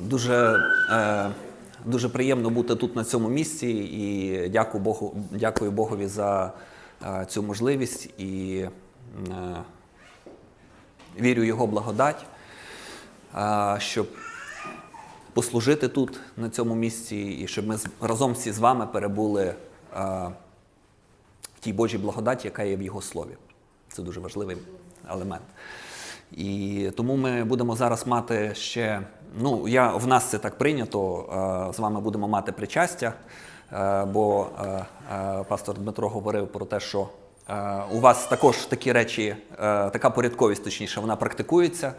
Дуже, е, дуже приємно бути тут на цьому місці і дякую Богу, дякую Богові за е, цю можливість і е, вірю в Його благодать, е, щоб послужити тут, на цьому місці, і щоб ми разом всі з вами перебули е, в тій Божій благодаті, яка є в Його слові. Це дуже важливий елемент. І тому ми будемо зараз мати ще. Ну, я, в нас це так прийнято. е, З вами будемо мати причастя, е, бо е, пастор Дмитро говорив про те, що у вас також такі речі, така порядковість, точніше, вона практикується.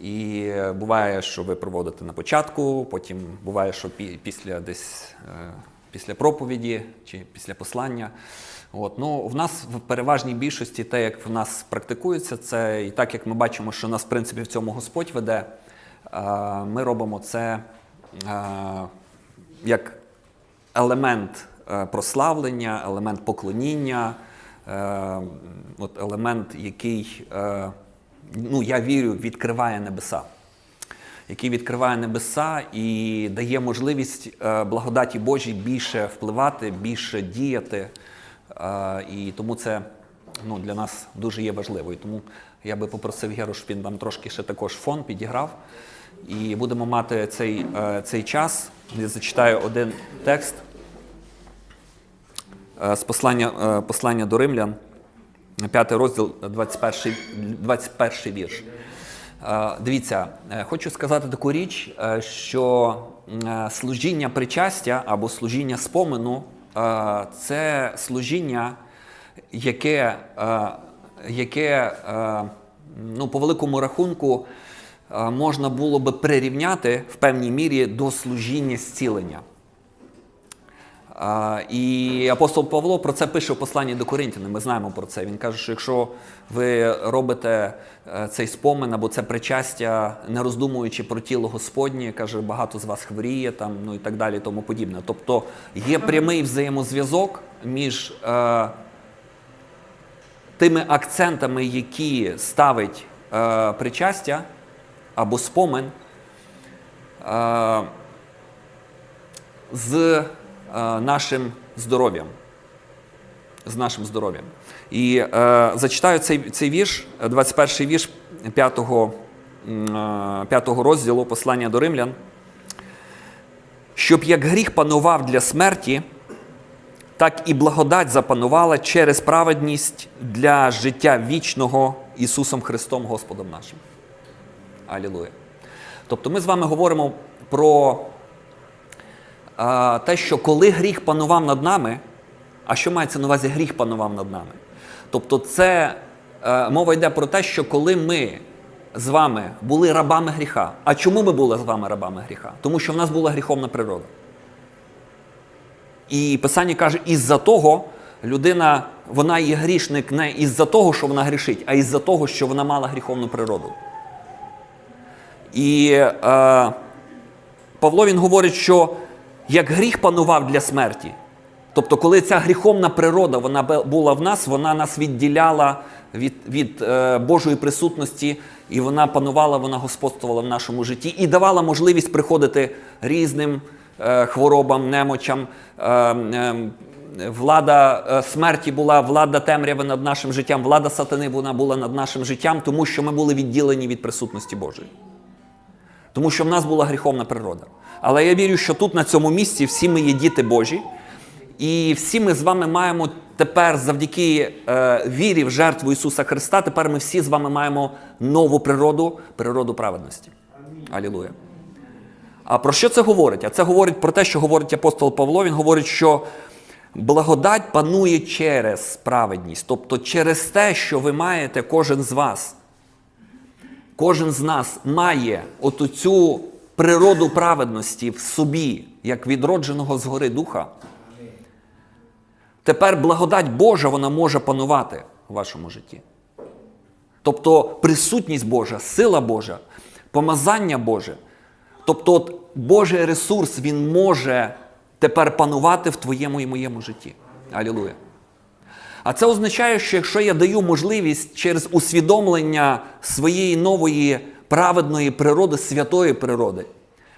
І буває, що ви проводите на початку, потім буває, що після десь після проповіді чи після послання. От, ну, в нас в переважній більшості те, як в нас практикується, це і так як ми бачимо, що нас, в принципі, в цьому Господь веде, ми робимо це як елемент е, прославлення, елемент поклоніння, е, от елемент, який, е, ну, я вірю, відкриває небеса. Який відкриває небеса і дає можливість благодаті Божій більше впливати, більше діяти. І тому це ну, для нас дуже є важливо. Тому я би попросив Геру, щоб він нам трошки ще також фон підіграв. І будемо мати цей, е, цей час. Я зачитаю один текст е, з послання, е, послання до римлян, 5 розділ, 21, 21 вірш. Дивіться, хочу сказати таку річ, що служіння причастя або служіння спомену е, це служіння, яке, е, яке е, ну, по великому рахунку е, можна було би прирівняти в певній мірі до служіння зцілення. І апостол Павло про це пише в посланні до Коринтяни. Ми знаємо про це. Він каже, що якщо ви робите цей спомин або це причастя, не роздумуючи про тіло Господнє, каже, багато з вас хворіє, там, ну і так далі, тому подібне. Тобто є прямий взаємозв'язок між тими акцентами, які ставить е, причастя або спомин. Е, з е, нашим здоров'ям. З нашим здоров'ям. І е, зачитаю цей, цей вірш, 21 вірш 5, м, е, 5 розділу послання до римлян. Щоб як гріх панував для смерті, так і благодать запанувала через праведність для життя вічного Ісусом Христом Господом нашим. Алілуя. Тобто ми з вами говоримо про а, те, що коли гріх панував над нами, а що мається на увазі гріх панував над нами? Тобто, це е, мова йде про те, що коли ми з вами були рабами гріха. А чому ми були з вами рабами гріха? Тому що в нас була гріховна природа. І Писання каже, із-за того людина, вона є грішник не із-за того, що вона грішить, а із-за того, що вона мала гріховну природу. І е, Павло він говорить, що як гріх панував для смерті, тобто, коли ця гріховна природа вона була в нас, вона нас відділяла від, від е, Божої присутності, і вона панувала, вона господствувала в нашому житті і давала можливість приходити різним хворобам, немочам. Е, е, Влада е, смерті була, влада темряви над нашим життям, влада сатани вона була над нашим життям, тому що ми були відділені від присутності Божої. Тому що в нас була гріховна природа. Але я вірю, що тут, на цьому місці, всі ми є діти Божі, і всі ми з вами маємо тепер, завдяки е, вірі в жертву Ісуса Христа, тепер ми всі з вами маємо нову природу, природу праведності. Алілуя. А про що це говорить? А це говорить про те, що говорить апостол Павло. Він говорить, що благодать панує через праведність, тобто через те, що ви маєте кожен з вас. Кожен з нас має оту цю природу праведності в собі, як відродженого згори духа. Тепер благодать Божа вона може панувати в вашому житті. Тобто присутність Божа, сила Божа, помазання Боже. Тобто от Божий ресурс він може тепер панувати в твоєму і моєму житті. Алілуя. А це означає, що якщо я даю можливість через усвідомлення своєї нової праведної природи, святої природи,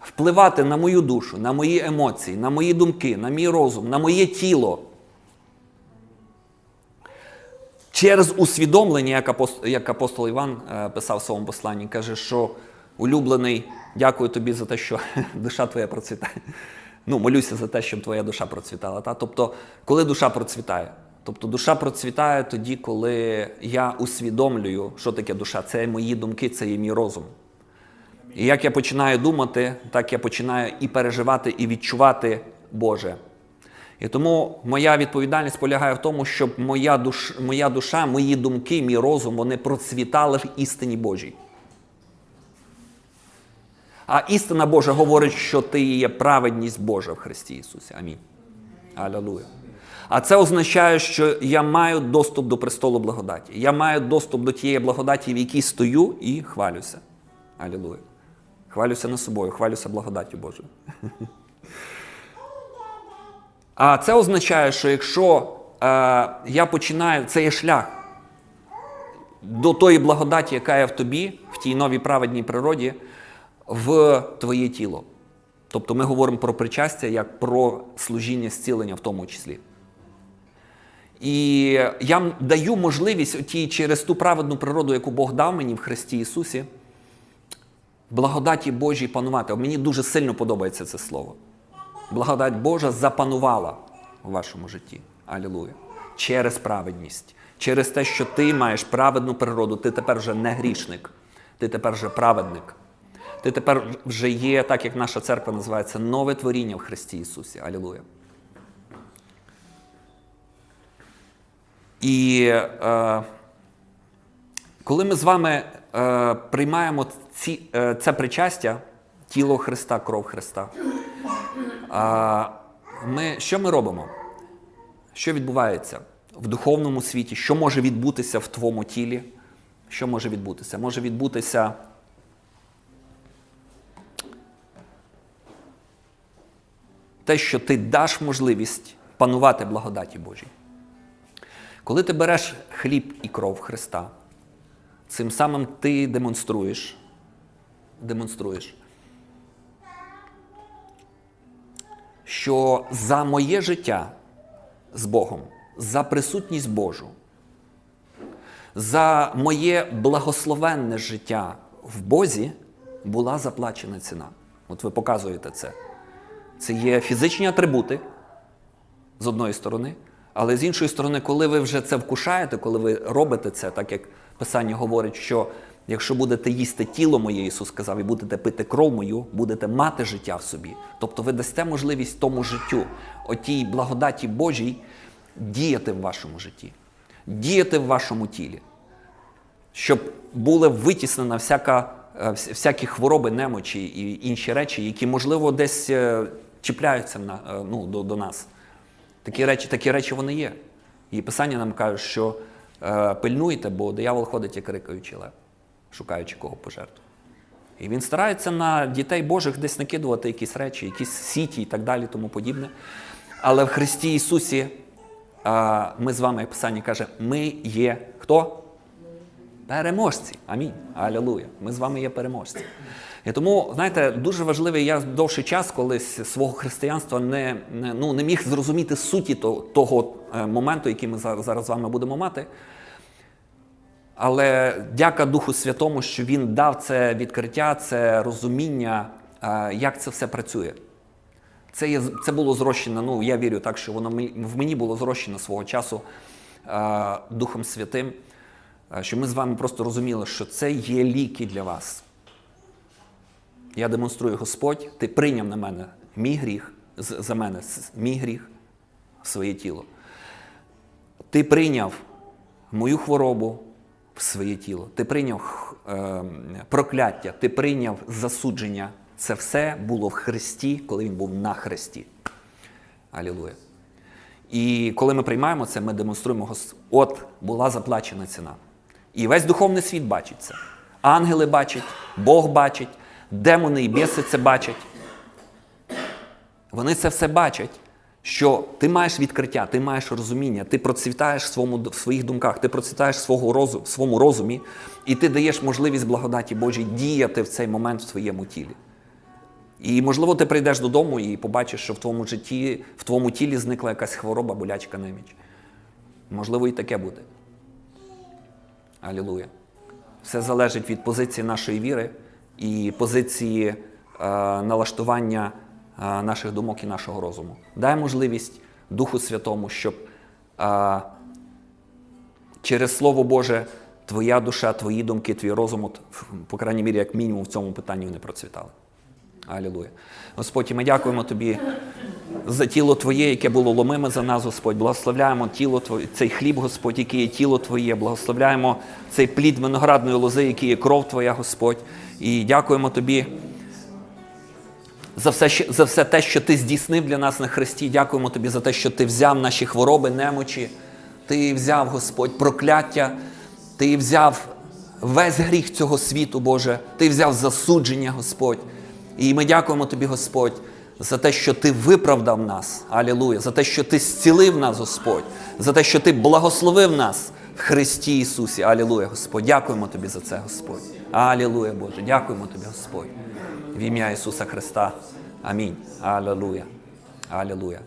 впливати на мою душу, на мої емоції, на мої думки, на мій розум, на моє тіло. Через усвідомлення, як апостол, Іван е, писав в своєму посланні, каже, що улюблений, дякую тобі за те, що душа твоя процвітає. Ну, молюся за те, щоб твоя душа процвітала. Та? Тобто, коли душа процвітає? Тобто душа процвітає тоді, коли я усвідомлюю, що таке душа. Це мої думки, це є мій розум. І як я починаю думати, так я починаю і переживати, і відчувати Боже. І тому моя відповідальність полягає в тому, щоб моя душ, моя душа, мої думки, мій розум, вони процвітали в істині Божій. А істина Божа говорить, що ти є праведність Божа в Христі Ісусі. Амінь. Алілуя. А це означає, що я маю доступ до престолу благодаті. Я маю доступ до тієї благодаті, в якій стою і хвалюся. Алілуя. Хвалюся не собою, хвалюся благодаттю Божою. А це означає, що якщо е, я починаю, це є шлях до тої благодаті, яка є в тобі, в тій новій праведній природі, в твоє тіло. Тобто ми говоримо про причастя як про служіння зцілення в тому числі. І я даю можливість тій, через ту праведну природу, яку Бог дав мені в Христі Ісусі, благодаті Божій панувати. Мені дуже сильно подобається це слово. Благодать Божа запанувала у вашому житті. Алілуя. Через праведність. Через те, що ти маєш праведну природу, ти тепер вже не грішник, ти тепер вже праведник. Ти тепер вже є, так як наша церква називається, нове творіння в Христі Ісусі. Алілуя. І е, коли ми з вами е, приймаємо ці, е, це причастя, тіло Христа, кров Христа, а, ми, що ми робимо? Що відбувається в духовному світі? Що може відбутися в твоєму тілі? Що може відбутися? Може відбутися те, що ти даш можливість панувати благодаті Божій. Коли ти береш хліб і кров Христа, цим самим ти демонструєш, демонструєш, що за моє життя з Богом, за присутність Божу, за моє благословенне життя в Бозі була заплачена ціна. От ви показуєте це. Це є фізичні атрибути з одної сторони, але з іншої сторони, коли ви вже це вкушаєте, коли ви робите це, так як Писання говорить, що якщо будете їсти тіло моє, Ісус сказав, і будете пити кров мою, будете мати життя в собі. Тобто ви дасте можливість тому життю, отій благодаті Божій, діяти в вашому житті, діяти в вашому тілі, щоб була витіснена всяка, е, всякі хвороби, немочі і інші речі, які, можливо, десь е, чіпляються на, е, ну, до, до нас. Такі речі, такі речі вони є. І Писання нам каже, що е, пильнуйте, бо диявол ходить як рикаючий лев, шукаючи кого пожертву. І він старається на дітей Божих десь накидувати якісь речі, якісь сіті і так далі, тому подібне. Але в Христі Ісусі е, ми з вами, Писання каже, ми є хто? Переможці. Амінь. Алілуя. Ми з вами є переможці. І тому, знаєте, дуже важливий, я довший час колись свого християнства не, ну, не міг зрозуміти суті того, е, моменту, який ми зараз, з вами будемо мати. Але дяка Духу Святому, що Він дав це відкриття, це розуміння, е, як це все працює. Це, є, це було зрощено, ну я вірю так, що воно в мені було зрощено свого часу е, Духом Святим, е, що ми з вами просто розуміли, що це є ліки для вас. Я демонструю Господь, ти прийняв на мене мій гріх, за мене мій гріх, своє тіло. Ти прийняв мою хворобу в своє тіло. Ти прийняв е, прокляття, ти прийняв засудження. Це все було в Христі, коли він був на Христі. Алілуя. І коли ми приймаємо це, ми демонструємо, от була заплачена ціна. І весь духовний світ бачить це. Ангели бачать, Бог бачить, демони і біси це бачать. Вони це все бачать, що ти маєш відкриття, ти маєш розуміння, ти процвітаєш в, своєму, в своїх думках, ти процвітаєш в свого розу, в своєму розумі, і ти даєш можливість благодаті Божій діяти в цей момент в своєму тілі. І, можливо, ти прийдеш додому і побачиш, що в твоєму житті, в твоєму тілі зникла якась хвороба, болячка, неміч. Можливо, і таке буде. Алілуя. Все залежить від позиції нашої віри і позиції е, налаштування е, наших думок і нашого розуму. Дай можливість Духу Святому, щоб е, через Слово Боже твоя душа, твої думки, твій розум, по крайній мірі, як мінімум, в цьому питанні вони процвітали. Алілуя. Господь, ми дякуємо Тобі за тіло Твоє, яке було ломиме за нас, Господь. Благословляємо тіло Твоє, цей хліб, Господь, який є тіло Твоє. Благословляємо цей плід виноградної лози, який є кров Твоя, Господь. І дякуємо Тобі за все, за все те, що ти здійснив для нас на Христі. Дякуємо тобі за те, що ти взяв наші хвороби, немочі. Ти взяв, Господь, прокляття, ти взяв весь гріх цього світу, Боже. Ти взяв засудження, Господь. І ми дякуємо тобі, Господь, за те, що ти виправдав нас. Алілуя, за те, що ти зцілив нас, Господь, за те, що ти благословив нас в Христі Ісусі. Алілуя, Господь. Дякуємо тобі за це, Господь. Алілуя, Боже. Дякуємо тобі, Господь. В ім'я Ісуса Христа. Амінь. Алілуя. Алілуя.